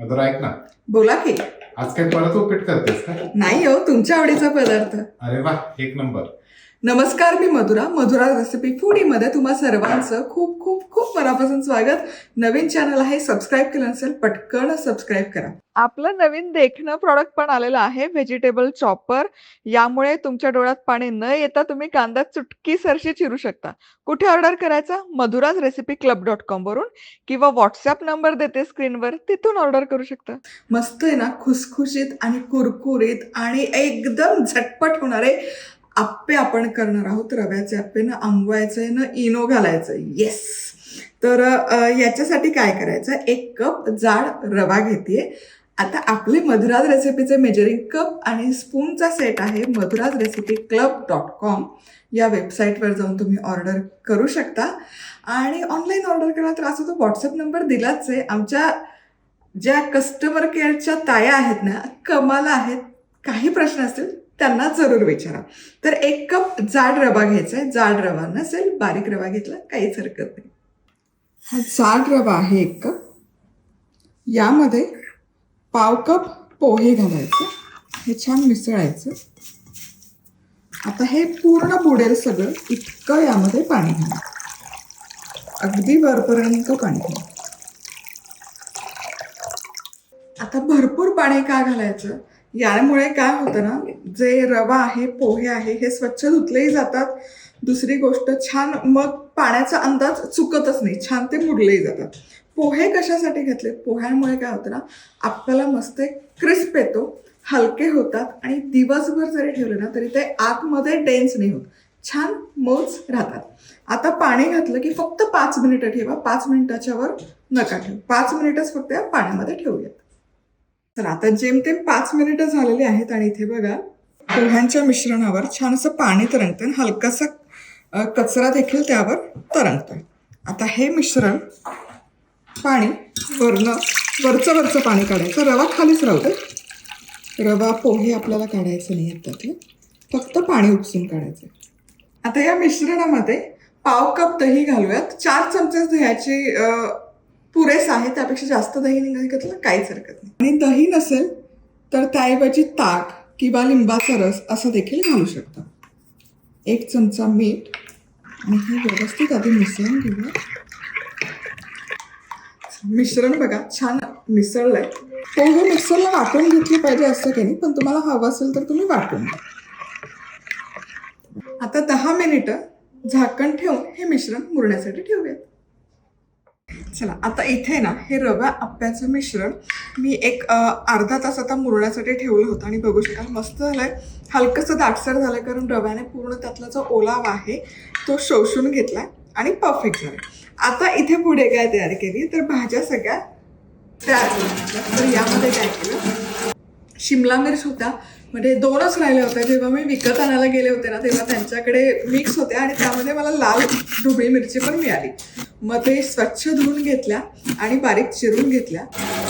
मधुरा ऐक ना. बोला की. आज काय परत उपीट करतेस का? नाही हो तुमच्या आवडीचा पदार्थ. अरे वा एक नंबर. नमस्कार मी मधुरा. मधुरा रेसिपी फूडीमध्ये तुम्हा सर्वांचं खूप खूप खूप मनापासून स्वागत. नवीन चॅनल आहे सबस्क्राईब केलं नसेल पटकन सबस्क्राईब करा. आपलं नवीन देखणं प्रॉडक्ट पण आलेलं आहे व्हेजिटेबल चॉपर यामुळे तुमच्या डोळ्यात पाणी न येता तुम्ही कांदा चुटकी सरशी चिरू शकता. कुठे ऑर्डर करायचा? Madhura's recipe club dot com वरून किंवा व्हॉट्सअप नंबर देते स्क्रीनवर तिथून ऑर्डर करू शकता. मस्त आहे ना खुसखुशीत आणि कुरकुरीत आणि एकदम झटपट होणारे आप्पे आपण करणार आहोत रव्याचे आप्पे ना आंबवायचे ना इनो घालायचं. येस तर याच्यासाठी काय करायचं? एक कप जाड रवा घेते आता आपले मधुराज रेसिपीचे मेजरिंग कप आणि स्पूनचा सेट आहे Madhura's recipe club dot com या वेबसाईटवर जाऊन तुम्ही ऑर्डर करू शकता. आणि ऑनलाईन ऑर्डर करा तर असं तो व्हॉट्सअप नंबर दिलाच आहे. आमच्या ज्या कस्टमर केअरच्या ताया आहेत ना कमाला आहेत. काही प्रश्न असतील त्यांना जरूर विचारा. तर एक कप जाड रवा घ्यायचा आहे. जाड रवा नसेल बारीक रवा घेतला काहीच हरकत नाही. हा जाड रवा आहे एक कप. यामध्ये पाव कप पोहे घालायचे. हे छान मिसळायचं. आता हे पूर्ण बुडेल सगळं इतकं यामध्ये पाणी घाला. अगदी वरपर्यंत पाणी घाला. आता भरपूर पाणी का घालायचं? यामुळे काय होतं ना जे रवा आहे पोहे आहे हे स्वच्छ धुतलेही जातात. दुसरी गोष्ट छान मग पाण्याचा अंदाज चुकतच नाही छान ते मुडलेही जातात. पोहे कशासाठी घेतले पोह्यांमुळे काय होतं ना आपल्याला मस्त क्रिस्प येतो हलके होतात आणि दिवसभर जरी ठेवले ना तरी ते आतमध्ये डेन्स नाही होत. छान मौज राहतात. आता पाणी घातलं की फक्त पाच मिनिटं ठेवा पाच मिनिटाच्या वर नका ठेवू. पाच मिनिटच फक्त या पाण्यामध्ये ठेवूयात. तर आता जेमतेम पाच मिनिटं झालेली आहेत आणि इथे बघा पोह्यांच्या मिश्रणावर छान असं पाणी तरंगतं आणि हलकासा कचरा देखील त्यावर तरंगतोय. आता हे मिश्रण पाणी वरनं वरचं वरचं पाणी काढायचं. रवा खालीच राहू दे. रवा पोहे आपल्याला काढायचं नाही आहेत त्यातले. फक्त पाणी उपसून काढायचं. आता या मिश्रणामध्ये पाव कप दही घालूयात. चार चमचे दह्याची पुरेसं आहे त्यापेक्षा जास्त दही निघाली घेतलं काहीच हरकत नाही. आणि दही नसेल तर त्याऐवजी ताक किंवा लिंबाचा रस असं देखील घालू शकता. एक चमचा मीठ आणि हे व्यवस्थित आधी मिसळून घेऊया. मिश्रण बघा छान मिसळलंय. हे मिक्सरला वाटून घेतली पाहिजे असं काही नाही पण तुम्हाला हवं असेल तर तुम्ही वाटून घ्या. आता दहा मिनिटं झाकण ठेवून हे मिश्रण मुरण्यासाठी ठेवूयात. चला आता इथे ना हे रव्या आप्याचं मिश्रण मी एक अर्धा तास आता मुरण्यासाठी ठेवलं होतं आणि बघू शकाल मस्त झालंय. हलकंसं दाटसर झालंय कारण रव्याने पूर्ण त्यातला जो ओलावा आहे तो शोषून घेतलाय आणि परफेक्ट झालाय. आता इथे पुढे काय तयार केली? तर भाज्या सगळ्या तयार तर यामध्ये काय केलं? शिमला मिर्च होत्या. म्हणजे दोनच राहिल्या होत्या जेव्हा मी विकत आणायला गेले होते ना तेव्हा त्यांच्याकडे मिक्स होत्या आणि त्यामध्ये मला लाल ढोबळी मिरची पण मिळाली. मग ते स्वच्छ धुवून घेतल्या आणि बारीक चिरून घेतल्या.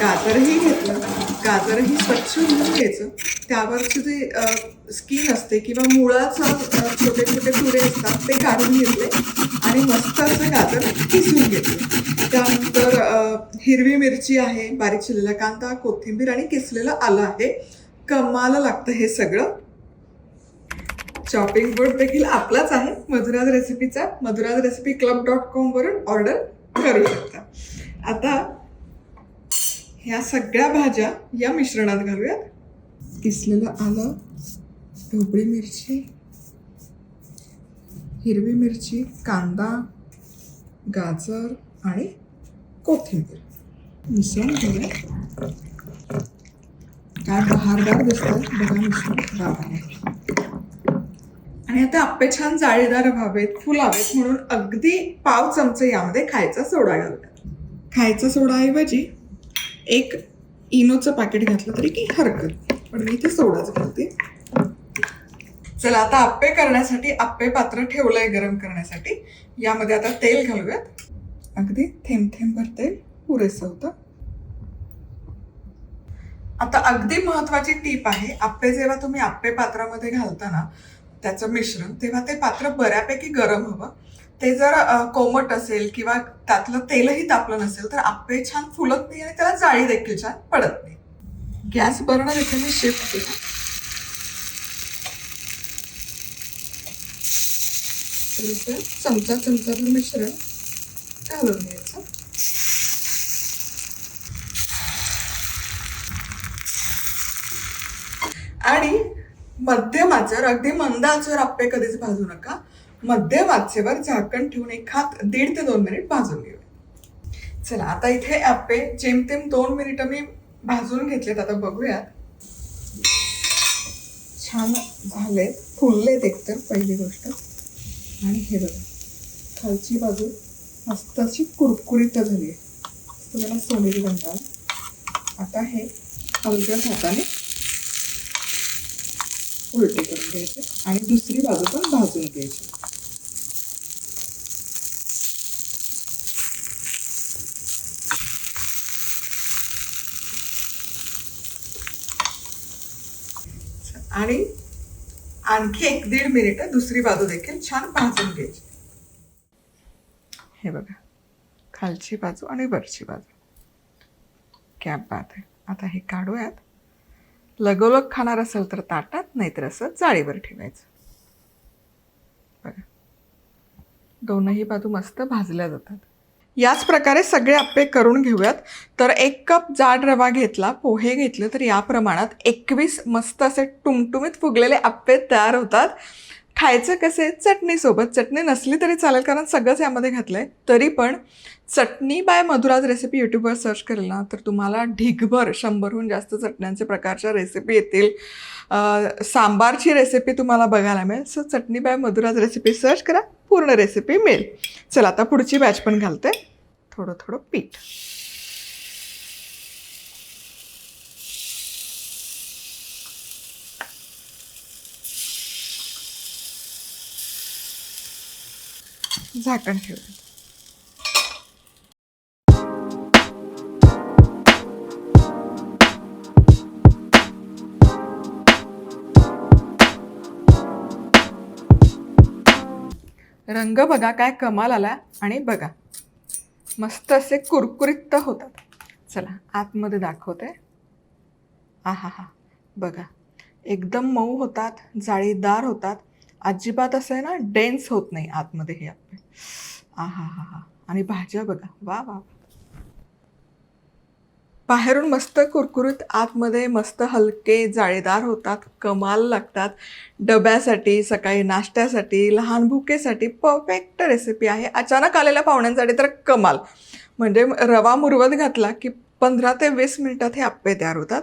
गाजरही घेतलं. गाजरही स्वच्छ धुवून घ्यायचं. त्यावरचे जे स्किन असते किंवा मुळाचं छोटे छोटे तुरे असतात ते काढून घेतले आणि मस्त असं गाजर किसून घेतलं. त्यानंतर हिरवी मिरची आहे बारीक चिरलेला कांदा कोथिंबीर आणि किसलेलं आलं आहे. कमाला लागतं हे सगळं. शॉपिंग बोर्ड देखील आपलाच आहे. मधुराज रेसिपीचा मधुराज रेसिपी क्लब डॉट कॉमवरून ऑर्डर करू शकता. आता ह्या सगळ्या भाज्या या मिश्रणात घालूयात. किसलेलं आलं ढोबळी मिरची हिरवी मिरची कांदा गाजर आणि कोथिंबीर. मिसळून घेऊया काय बहारदार दिसतात बघा मिश्रण. वा आणि आता आप्पे छान जाळीदार व्हावेत फुलावेत म्हणून अगदी पाव चमचे यामध्ये खायचा सोडा घालतात. खायचा सोडाऐवजी एक इनोचं पॅकेट घातलं तरी की हरकत पण मी इथे सोडाच घालते. चला आता आप्पे करण्यासाठी आप्पे पात्र ठेवलंय गरम करण्यासाठी. यामध्ये आता तेल घालूयात. अगदी थेंब थेंबभर तेल पुरेसं होतं. आता अगदी महत्वाची टीप आहे आप्पे जेव्हा तुम्ही आप्पे पात्रामध्ये घालता ना त्याचं मिश्रण तेव्हा ते पात्र बऱ्यापैकी गरम हवं. ते जर कोमट असेल किंवा त्यातलं तेलही तापलं नसेल तर आप्पे छान फुलत नाही आणि त्याला जाळी देखील छान पडत नाही. गॅस बर्नर इथे मी शिफ्ट केला. तर चमचा चमचाचं मिश्रण घालून घ्यायचं. आणि मध्यम आचेवर अगदी मंद आचेवर आप्पे कधीच भाजू नका. मध्यम आचेवर झाकण ठेवून एक हात दीड ते दोन मिनिट भाजून घेऊया. चला आता इथे आप्पे जेमतेम दोन मिनिटं मी भाजून घेतलेत आता बघूयात. छान झालेत फुललेत एकतर पहिली गोष्ट. आणि हे बघा खालची बाजू मस्त अशी कुरकुरीत झाली आहे. तुम्हाला सोनेरी रंग आता हे हलक्या हाताने उलटे करून घ्यायचे आणि दुसरी बाजू पण भाजून घ्यायची. आणि आणखी एक दीड मिनिट दुसरी बाजू देखील छान भाजून घ्यायची. हे बघा खालची बाजू आणि वरची बाजू. कॅप बात आहे. आता हे काढूयात. लगोलग खाणार असेल तर ताटात नाहीतर असं जाळीवर ठेवायचं. बघा. दोनही बाजू मस्त भाजल्या जातात. याच प्रकारे सगळे आप्पे करून घेऊयात. तर एक कप जाड रवा घेतला पोहे घेतले तर या प्रमाणात एकवीस मस्त असे टुमटुमीत फुगलेले आप्पे तयार होतात. खायचं कसे? चटणीसोबत चटणी नसली तरी चालेल कारण सगळंच यामध्ये घातलं आहे तरी पण चटणी बाय मधुराज रेसिपी यूट्यूबवर सर्च करेल ना तर तुम्हाला ढिगभर शंभरहून जास्त चटण्यांचे प्रकारच्या रेसिपी येतील. सांबारची रेसिपी तुम्हाला बघायला मिळेल. So chutney by Madhura's recipe search करा. पूर्ण रेसिपी मिळेल. चला आता पुढची बॅच पण घालते. थोडं थोडं पीठ. झाकण ठेवलं रंग बघा काय कमाल आला आणि बघा. मस्त असे कुरकुरीत होतात. चला आतमध्ये दाखवते. आहा हा बघा. एकदम मऊ होतात जाळीदार होतात. अजिबात असं आहे ना डेन्स होत नाही आतमध्ये हे आपले आ हा हा हा आणि भाज्या बघा. वा वा बाहेरून मस्त कुरकुरीत आतमध्ये मस्त हलके जाळीदार होतात कमाल लागतात. डब्यासाठी सकाळी नाश्त्यासाठी लहान भुकेसाठी परफेक्ट रेसिपी आहे. अचानक आलेल्या पाहुण्यांसाठी तर कमाल. म्हणजे रवा मुरवत घातला की पंधरा ते वीस मिनिटात हे आप्पे तयार होतात.